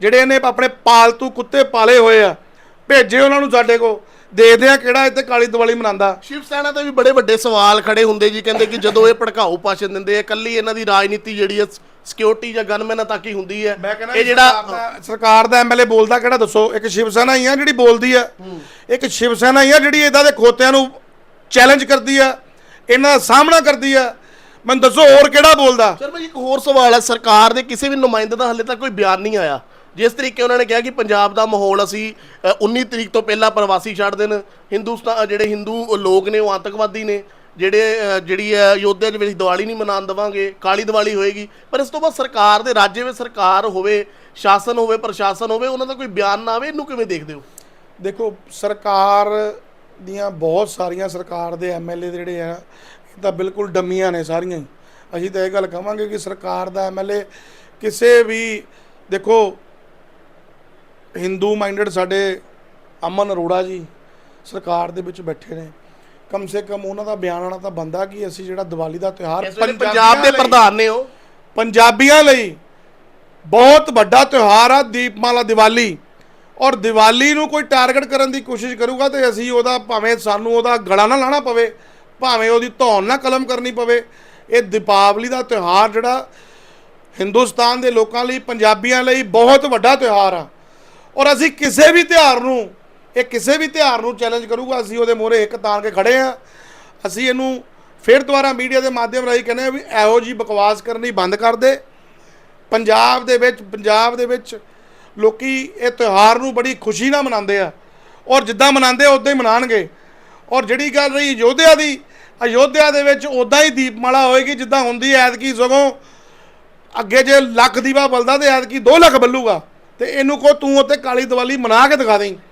ਜਿਹੜੇ ਇਹਨੇ ਆਪਣੇ ਪਾਲਤੂ ਕੁੱਤੇ ਪਾਲੇ ਹੋਏ ਆ ਭੇਜੇ ਉਹਨਾਂ ਨੂੰ ਸਾਡੇ ਕੋ ਦੇਖਦੇ ਆ ਕਿਹੜਾ ਇੱਥੇ ਕਾਲੀ ਦੀਵਾਲੀ ਮਨਾਉਂਦਾ। ਸ਼ਿਵ ਸੈਨਾ ਤੇ ਵੀ ਬੜੇ ਵੱਡੇ ਸਵਾਲ ਖੜੇ ਹੁੰਦੇ ਜੀ ਕਹਿੰਦੇ ਕਿ ਜਦੋਂ ਇਹ ਭੜਕਾਊ ਭਾਸ਼ਣ ਦਿੰਦੇ ਆ ਕੱਲੀ ਇਹਨਾਂ ਦੀ ਰਾਜਨੀਤੀ ਜਿਹੜੀ ਹੈ ਸਿਕਿਉਰਿਟੀ ਜਾਂ ਗਨਮੈਨਾਂ ਤੱਕ ਹੀ ਹੁੰਦੀ ਹੈ ਮੈਂ ਕਹਿੰਦਾ ਇਹ ਜਿਹੜਾ ਸਰਕਾਰ ਦਾ ਐਮਐਲਏ ਬੋਲਦਾ ਕਿਹੜਾ ਦੱਸੋ? ਇੱਕ ਸ਼ਿਵ ਸੈਨਾ ਹੀ ਆ ਜਿਹੜੀ ਬੋਲਦੀ ਆ। ਇੱਕ ਸ਼ਿਵ ਸੈਨਾ ਹੀ ਆ ਜਿਹੜੀ ਇਦਾਂ ਦੇ ਖੋਤਿਆਂ ਨੂੰ ਚੈਲੰਜ ਕਰਦੀ ਆ ਇਹਨਾਂ ਦਾ ਸਾਹਮਣਾ ਕਰਦੀ ਆ। ਮੈਨੂੰ ਦੱਸੋ ਹੋਰ ਕਿਹੜਾ ਬੋਲਦਾ? ਸਰ ਭਾਈ ਇੱਕ ਹੋਰ ਸਵਾਲ ਹੈ ਸਰਕਾਰ ਦੇ ਕਿਸੇ ਵੀ ਨੁਮਾਇੰਦੇ ਦਾ ਹਲੇ ਤੱਕ ਕੋਈ ਬਿਆਨ ਨਹੀਂ ਆਇਆ। ਜਿਸ ਤਰੀਕੇ ਉਹਨਾਂ ਨੇ ਕਿਹਾ ਕਿ ਪੰਜਾਬ ਦਾ ਮਾਹੌਲ ਅਸੀਂ ਅ, 19 ਤਰੀਕ ਤੋਂ ਪਹਿਲਾਂ ਪ੍ਰਵਾਸੀ ਛੱਡ ਦੇਣ। ਹਿੰਦੂਸਤਾਨ ਜਿਹੜੇ ਹਿੰਦੂ ਲੋਕ ਨੇ ਉਹ ਆਤੰਕਵਾਦੀ ਨੇ ਜਿਹੜੇ ਜਿਹੜੀ ਹੈ ਯੋਧਿਆ ਦੇ ਵਿੱਚ ਦੀਵਾਲੀ ਨਹੀਂ ਮਨਾਉਣ ਦੇਵਾਂਗੇ ਕਾਲੀ ਦੀਵਾਲੀ ਹੋਏਗੀ। ਪਰ ਇਸ ਤੋਂ ਬਾਅਦ ਸਰਕਾਰ ਦੇ ਰਾਜੇ ਵਿੱਚ ਸਰਕਾਰ ਹੋਵੇ ਸ਼ਾਸਨ ਹੋਵੇ ਪ੍ਰਸ਼ਾਸਨ ਹੋਵੇ ਉਹਨਾਂ ਦਾ ਕੋਈ ਬਿਆਨ ਨਾ ਆਵੇ ਇਹਨੂੰ ਕਿਵੇਂ ਦੇਖਦੇ ਹੋ? ਦੇਖੋ ਸਰਕਾਰ ਦੀਆਂ ਬਹੁਤ ਸਾਰੀਆਂ ਸਰਕਾਰ ਦੇ ਐਮਐਲਏ ਜਿਹੜੇ ਆ ਇਹ ਤਾਂ ਬਿਲਕੁਲ ਡੰਮੀਆਂ ਨੇ ਸਾਰੀਆਂ ਹੀ। ਅਸੀਂ ਤਾਂ ਇਹ ਗੱਲ ਕਹਾਂਗੇ ਕਿ ਸਰਕਾਰ ਦਾ ਐਮਐਲਏ ਕਿਸੇ ਵੀ ਦੇਖੋ ਹਿੰਦੂ ਮਾਈਂਡਡ ਸਾਡੇ ਅਮਨ ਅਰੋੜਾ ਜੀ ਸਰਕਾਰ ਦੇ ਵਿੱਚ ਬੈਠੇ ਨੇ। ਕਮ ਸੇ ਕਮ ਉਹਨਾਂ ਦਾ ਬਿਆਨ ਆਣਾ ਤਾਂ ਬੰਦਾ ਕਿ ਅਸੀਂ ਜਿਹੜਾ ਦੀਵਾਲੀ ਦਾ ਤਿਉਹਾਰ ਪੰਜਾਬ ਦੇ ਪ੍ਰਧਾਨ ਨੇ ਉਹ। ਪੰਜਾਬੀਆਂ ਲਈ ਬਹੁਤ ਵੱਡਾ ਤਿਉਹਾਰ ਆ ਦੀਪਮਾਲਾ ਦੀਵਾਲੀ। ਔਰ ਦੀਵਾਲੀ ਨੂੰ ਕੋਈ ਟਾਰਗੇਟ ਕਰਨ ਦੀ ਕੋਸ਼ਿਸ਼ ਕਰੂਗਾ ਤੇ ਅਸੀਂ ਉਹਦਾ ਭਾਵੇਂ ਸਾਨੂੰ ਉਹਦਾ ਗਲਾ ਨਾ ਲਾਣਾ ਪਵੇ ਭਾਵੇਂ ਉਹਦੀ ਧੌਣ ਨਾ ਕਲਮ ਕਰਨੀ ਪਵੇ। ਇਹ ਦੀਪਾਵਲੀ ਦਾ ਤਿਉਹਾਰ ਜਿਹੜਾ ਹਿੰਦੁਸਤਾਨ ਦੇ ਲੋਕਾਂ ਲਈ ਪੰਜਾਬੀਆਂ ਲਈ ਬਹੁਤ ਵੱਡਾ ਤਿਉਹਾਰ ਆ। ਔਰ ਅਸੀਂ ਕਿਸੇ ਵੀ ਤਿਉਹਾਰ ਨੂੰ, ਇਹ ਕਿਸੇ ਵੀ ਤਿਉਹਾਰ ਨੂੰ ਚੈਲੰਜ ਕਰੂਗਾ, ਅਸੀਂ ਉਹਦੇ ਮੂਹਰੇ ਇੱਕ ਤਾਣ ਕੇ ਖੜੇ ਆ ਅਸੀਂ ਇਹਨੂੰ ਫਿਰ ਦੁਬਾਰਾ ਮੀਡੀਆ ਦੇ ਮਾਧਿਅਮ ਰਾਹੀਂ ਕਹਿੰਦੇ ਆ ਵੀ ਇਹੋ ਜੀ ਬਕਵਾਸ ਕਰਨੀ ਬੰਦ ਕਰ ਦੇ। ਪੰਜਾਬ ਦੇ ਵਿੱਚ, ਪੰਜਾਬ ਦੇ ਵਿੱਚ ਲੋਕੀ ਇਹ ਤਿਉਹਾਰ ਨੂੰ ਬੜੀ ਖੁਸ਼ੀ ਨਾਲ ਮਨਾਉਂਦੇ ਆ। ਔਰ ਜਿੱਦਾਂ ਮਨਾਉਂਦੇ ਆ, ਉਦਾਂ ਹੀ ਮਨਾਣਗੇ ਔਰ ਜਿਹੜੀ ਗੱਲ ਰਹੀ ਅਯੋਧਿਆ ਦੀ, ਅਯੋਧਿਆ ਦੇ ਵਿੱਚ ਉਦਾਂ ਹੀ ਦੀਪਮਾਲਾ ਹੋਏਗੀ ਜਿੱਦਾਂ ਹੁੰਦੀ ਐਤਕੀ ਸਗੋਂ ਅੱਗੇ ਜੇ ਲੱਖ ਦੀਵਾ ਬਲਦਾ ਤੇ ਐਤਕੀ 2 ਲੱਖ ਬੱਲੂਗਾ। ਤੇ ਇਹਨੂੰ ਕੋ ਤੂੰ ਉੱਤੇ ਕਾਲੀ ਦੀਵਾਲੀ ਮਨਾ ਕੇ ਦਿਖਾ ਦੇਈਂ।